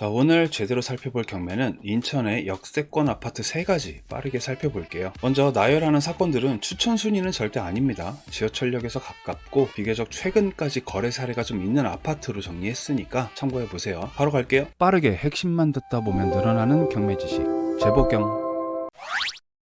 자, 오늘 제대로 살펴볼 경매는 인천의 역세권 아파트 3가지 빠르게 살펴볼게요. 먼저 나열하는 사건들은 추천 순위는 절대 아닙니다. 지하철역에서 가깝고 비교적 최근까지 거래 사례가 좀 있는 아파트로 정리했으니까 참고해보세요. 바로 갈게요. 빠르게 핵심만 듣다 보면 늘어나는 경매 지식. 재보경.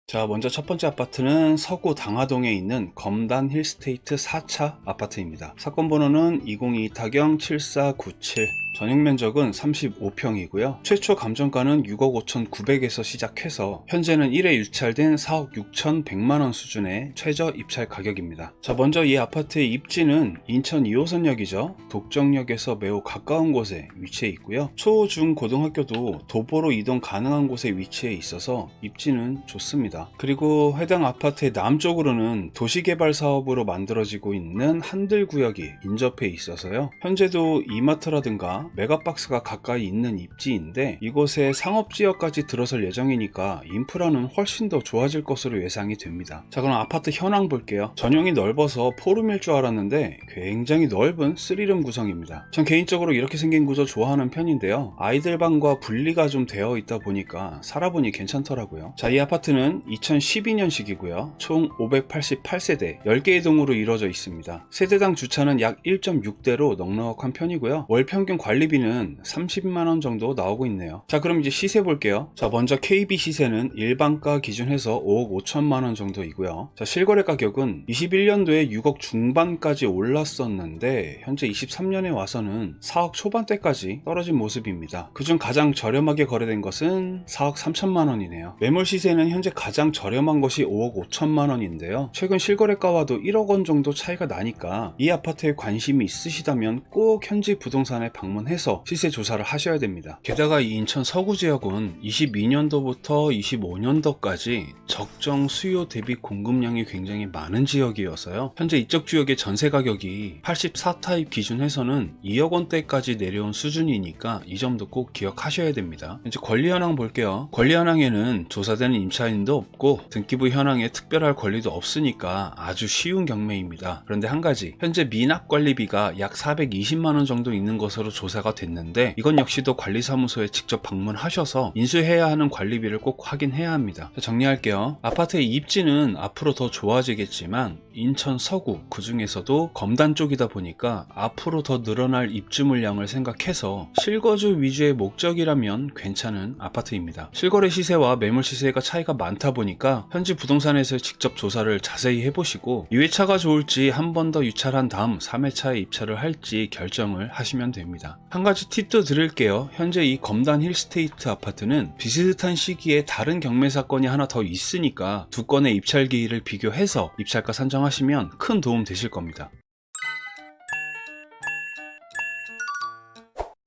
자, 먼저 첫 번째 아파트는 서구 당하동에 있는 검단 힐스테이트 4차 아파트입니다. 사건 번호는 202 타경 7497. 전용 면적은 35평이고요. 최초 감정가는 6억 5,900에서 시작해서 현재는 1회 유찰된 4억 6,100만원 수준의 최저 입찰 가격입니다. 자, 먼저 이 아파트의 입지는 인천 2호선역이죠. 독정역에서 매우 가까운 곳에 위치해 있고요. 초, 중, 고등학교도 도보로 이동 가능한 곳에 위치해 있어서 입지는 좋습니다. 그리고 해당 아파트의 남쪽으로는 도시개발 사업으로 만들어지고 있는 한들구역이 인접해 있어서요. 현재도 이마트라든가 메가박스가 가까이 있는 입지인데 이곳에 상업지역까지 들어설 예정이니까 인프라는 훨씬 더 좋아질 것으로 예상이 됩니다. 자 그럼 아파트 현황 볼게요. 전용이 넓어서 포룸일 줄 알았는데 굉장히 넓은 3룸 구성입니다. 전 개인적으로 이렇게 생긴 구조 좋아하는 편인데요. 아이들 방과 분리가 좀 되어 있다 보니까 살아보니 괜찮더라고요. 자 이 아파트는 2012년식이고요. 총 588세대 10개의 동으로 이루어져 있습니다. 세대당 주차는 약 1.6대로 넉넉한 편이고요. 월 평균 관리 비는 30만원 정도 나오고 있네요. 자 그럼 이제 시세 볼게요. 자 먼저 KB 시세는 일반가 기준해서 5억 5천만원 정도이고요. 자 실거래 가격은 21년도에 6억 중반까지 올랐었는데 현재 23년에 와서는 4억 초반대까지 떨어진 모습입니다. 그중 가장 저렴하게 거래된 것은 4억 3천만 원이네요. 매물 시세는 현재 가장 저렴한 것이 5억 5천만 원인데요. 최근 실거래가와도 1억 원 정도 차이가 나니까 이 아파트에 관심이 있으시다면 꼭 현지 부동산에 방문 해서 시세 조사를 하셔야 됩니다. 게다가 이 인천 서구 지역은 22년도부터 25년도까지 적정 수요 대비 공급량이 굉장히 많은 지역이어서요. 현재 이쪽 지역의 전세 가격이 84타입 기준해서는 2억 원대까지 내려온 수준이니까 이 점도 꼭 기억하셔야 됩니다. 이제 권리 현황 볼게요. 권리 현황에는 조사되는 임차인도 없고 등기부 현황에 특별할 권리도 없으니까 아주 쉬운 경매입니다. 그런데 한 가지 현재 미납 관리비가 약 420만 원 정도 있는 것으로 조사 가 됐는데 이건 역시도 관리사무소에 직접 방문하셔서 인수해야 하는 관리비를 꼭 확인해야 합니다. 자, 정리할게요. 아파트의 입지는 앞으로 더 좋아지겠지만 인천 서구 그 중에서도 검단 쪽이다 보니까 앞으로 더 늘어날 입주 물량을 생각해서 실거주 위주의 목적이라면 괜찮은 아파트입니다. 실거래 시세와 매물 시세가 차이가 많다 보니까 현지 부동산에서 직접 조사를 자세히 해보시고 2회차가 좋을지 한 번 더 유찰한 다음 3회차에 입찰을 할지 결정을 하시면 됩니다. 한 가지 팁도 드릴게요. 현재 이 검단 힐스테이트 아파트는 비슷한 시기에 다른 경매 사건이 하나 더 있으니까 두 건의 입찰 기일을 비교해서 입찰가 산정 하시면 큰 도움 되실 겁니다.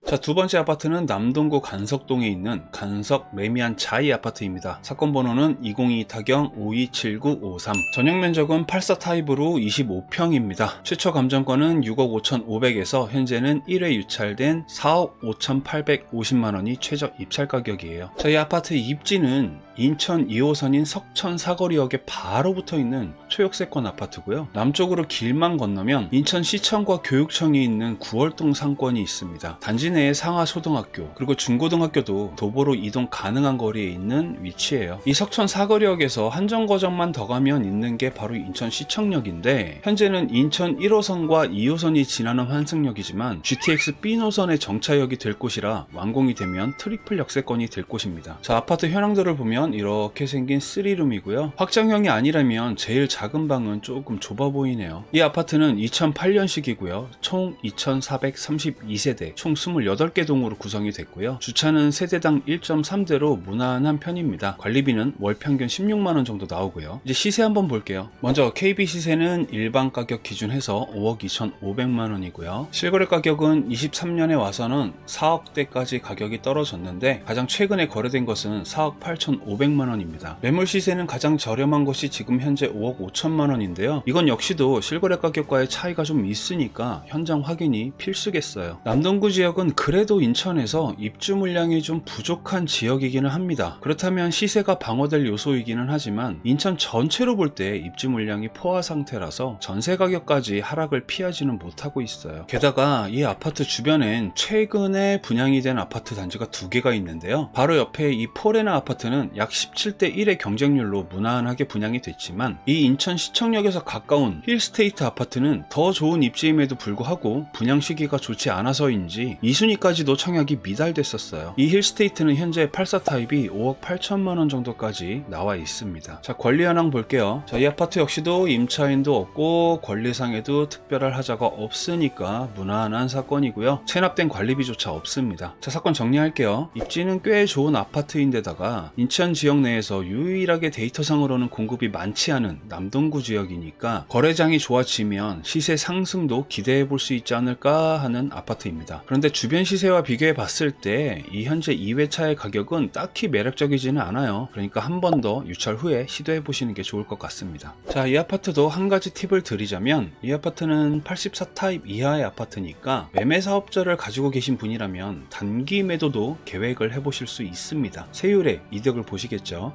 자, 두 번째 아파트는 남동구 간석동에 있는 간석 레미안 자이 아파트입니다. 사건 번호는 202 타경 527953. 전용 면적은 84 타입으로 25평입니다. 최초 감정권은 6억 5,500에서 현재는 1회 유찰된 4억 5,850만 원이 최저 입찰 가격이에요. 저희 아파트의 입지는 인천 2호선인 석천 사거리역에 바로 붙어 있는 초역세권 아파트고요. 남쪽으로 길만 건너면 인천 시청과 교육청이 있는 구월동 상권이 있습니다. 단지 내에 상하초등학교 그리고 중고등학교도 도보로 이동 가능한 거리에 있는 위치예요. 이 석천 사거리역에서 한정거장만 더 가면 있는 게 바로 인천 시청역인데 현재는 인천 1호선과 2호선이 지나는 환승역이지만 GTX B 노선의 정차역이 될 곳이라 완공이 되면 트리플 역세권이 될 곳입니다. 자 아파트 현황들을 보면 이렇게 생긴 3룸이고요. 확장형이 아니라면 제일 작은 방은 조금 좁아 보이네요. 이 아파트는 2008년식이고요. 총 2432세대, 총 28개 동으로 구성이 됐고요. 주차는 세대당 1.3대로 무난한 편입니다. 관리비는 월 평균 16만원 정도 나오고요. 이제 시세 한번 볼게요. 먼저 KB 시세는 일반 가격 기준해서 5억 2,500만원이고요. 실거래 가격은 23년에 와서는 4억대까지 가격이 떨어졌는데 가장 최근에 거래된 것은 4억 8,500 500만 원입니다. 매물 시세는 가장 저렴한 것이 지금 현재 5억 5천만 원인데요. 이건 역시도 실거래 가격과의 차이가 좀 있으니까 현장 확인이 필수겠어요. 남동구 지역은 그래도 인천에서 입주 물량이 좀 부족한 지역이기는 합니다. 그렇다면 시세가 방어될 요소이기는 하지만 인천 전체로 볼 때 입주 물량이 포화 상태라서 전세 가격까지 하락을 피하지는 못하고 있어요. 게다가 이 아파트 주변엔 최근에 분양이 된 아파트 단지가 두 개가 있는데요. 바로 옆에 이 포레나 아파트는 약 17대 1의 경쟁률로 무난하게 분양이 됐지만 이 인천 시청역에서 가까운 힐스테이트 아파트는 더 좋은 입지임에도 불구하고 분양 시기가 좋지 않아서인지 2순위까지도 청약이 미달됐었어요. 이 힐스테이트는 현재 84 타입이 5억 8천만 원 정도까지 나와 있습니다. 자 권리 현황 볼게요. 자 이 아파트 역시도 임차인도 없고 권리상에도 특별할 하자가 없으니까 무난한 사건이고요. 체납된 관리비조차 없습니다. 자 사건 정리할게요. 입지는 꽤 좋은 아파트인데다가 인천 지역 내에서 유일하게 데이터상으로는 공급이 많지 않은 남동구 지역이니까 거래장이 좋아지면 시세 상승도 기대해 볼 수 있지 않을까 하는 아파트입니다. 그런데 주변 시세와 비교해 봤을 때 이 현재 2회차의 가격은 딱히 매력적이지는 않아요. 그러니까 한 번 더 유찰 후에 시도해 보시는 게 좋을 것 같습니다. 자, 이 아파트도 한 가지 팁을 드리자면 이 아파트는 84 타입 이하의 아파트니까 매매 사업자를 가지고 계신 분이라면 단기 매도도 계획을 해 보실 수 있습니다. 세율의 이득을 보시 겠죠.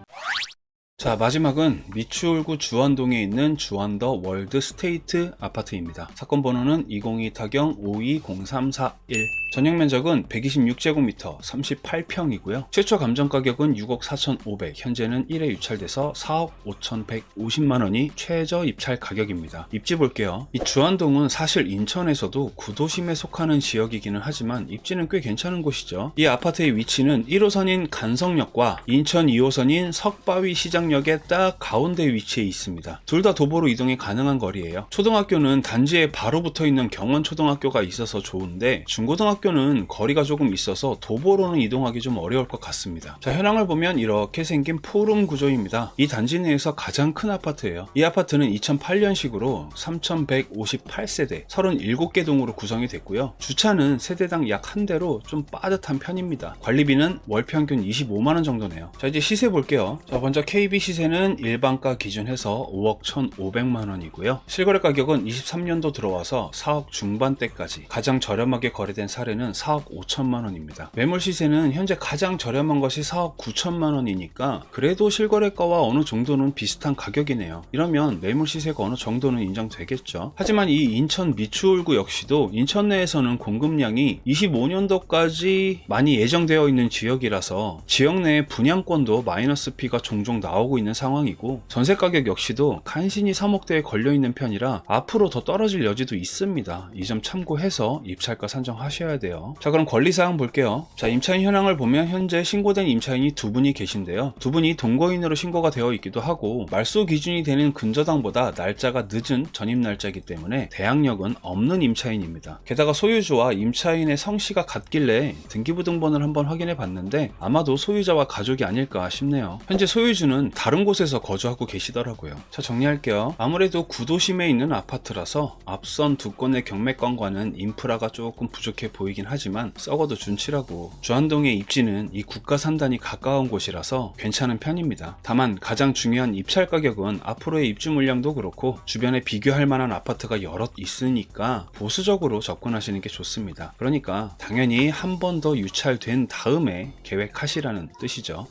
자 마지막은 미추홀구 주안동에 있는 주안더 월드 스테이트 아파트입니다. 사건 번호는 202 타경 520341 전용 면적은 126제곱미터 38평이고요. 최초 감정 가격은 6억 4,500 현재는 1회 유찰돼서 4억 5,150만 원이 최저 입찰 가격입니다. 입지 볼게요. 이 주안동은 사실 인천에서도 구도심에 속하는 지역이기는 하지만 입지는 꽤 괜찮은 곳이죠. 이 아파트의 위치는 1호선인 간성역과 인천 2호선인 석바위 시장역 의 딱 가운데 위치해 있습니다. 둘 다 도보로 이동이 가능한 거리예요. 초등학교는 단지에 바로 붙어 있는 경원 초등학교가 있어서 좋은데 중고등학교는 거리가 조금 있어서 도보로는 이동하기 좀 어려울 것 같습니다. 자, 현황을 보면 이렇게 생긴 포룸 구조입니다. 이 단지 내에서 가장 큰 아파트예요. 이 아파트는 2008년식으로 3,158세대 37개 동으로 구성이 됐고요. 주차는 세대당 약 한 대로 좀 빠듯한 편입니다. 관리비는 월 평균 25만 원 정도네요. 자, 이제 시세 볼게요. 자, 먼저 KB 시세는 일반가 기준해서 5억 1,500만 원이고요. 실거래 가격은 23년도 들어와서 4억 중반대까지 가장 저렴하게 거래된 사례는 4억 5천만 원입니다. 매물 시세는 현재 가장 저렴한 것이 4억 9천만 원이니까 그래도 실거래가와 어느 정도는 비슷한 가격이네요. 이러면 매물 시세가 어느 정도는 인정되겠죠. 하지만 이 인천 미추홀구 역시도 인천 내에서는 공급량이 25년도까지 많이 예정되어 있는 지역이라서 지역 내 분양권도 마이너스 피가 종종 나오고 있는 상황이고 전세 가격 역시도 간신히 3억대에 걸려 있는 편이라 앞으로 더 떨어질 여지도 있습니다. 이 점 참고해서 입찰가 산정하셔야 돼요. 자 그럼 권리사항 볼게요. 자 임차인 현황을 보면 현재 신고된 임차인이 두 분이 계신데요. 두 분이 동거인으로 신고가 되어 있기도 하고 말소 기준이 되는 근저당보다 날짜가 늦은 전입 날짜이기 때문에 대항력은 없는 임차인입니다. 게다가 소유주와 임차인의 성씨가 같길래 등기부등본을 한번 확인해 봤는데 아마도 소유자와 가족이 아닐까 싶네요. 현재 소유주는 다른 곳에서 거주하고 계시더라고요. 자 정리할게요. 아무래도 구도심에 있는 아파트라서 앞선 두 건의 경매건과는 인프라가 조금 부족해 보이긴 하지만 썩어도 준치라고 주안동의 입지는 이 국가 산단이 가까운 곳이라서 괜찮은 편입니다. 다만 가장 중요한 입찰 가격은 앞으로의 입주 물량도 그렇고 주변에 비교할 만한 아파트가 여럿 있으니까 보수적으로 접근하시는 게 좋습니다. 그러니까 당연히 한 번 더 유찰된 다음에 계획하시라는 뜻이죠.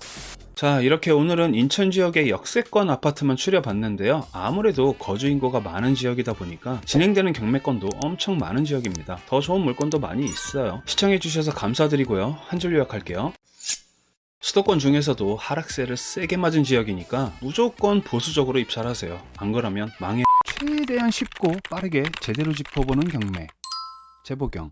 자, 이렇게 오늘은 인천 지역의 역세권 아파트만 추려봤는데요. 아무래도 거주 인구가 많은 지역이다 보니까 진행되는 경매건도 엄청 많은 지역입니다. 더 좋은 물건도 많이 있어요. 시청해주셔서 감사드리고요. 한 줄 요약할게요. 수도권 중에서도 하락세를 세게 맞은 지역이니까 무조건 보수적으로 입찰하세요. 안 그러면 망해. 최대한 쉽고 빠르게 제대로 짚어보는 경매. 재보경.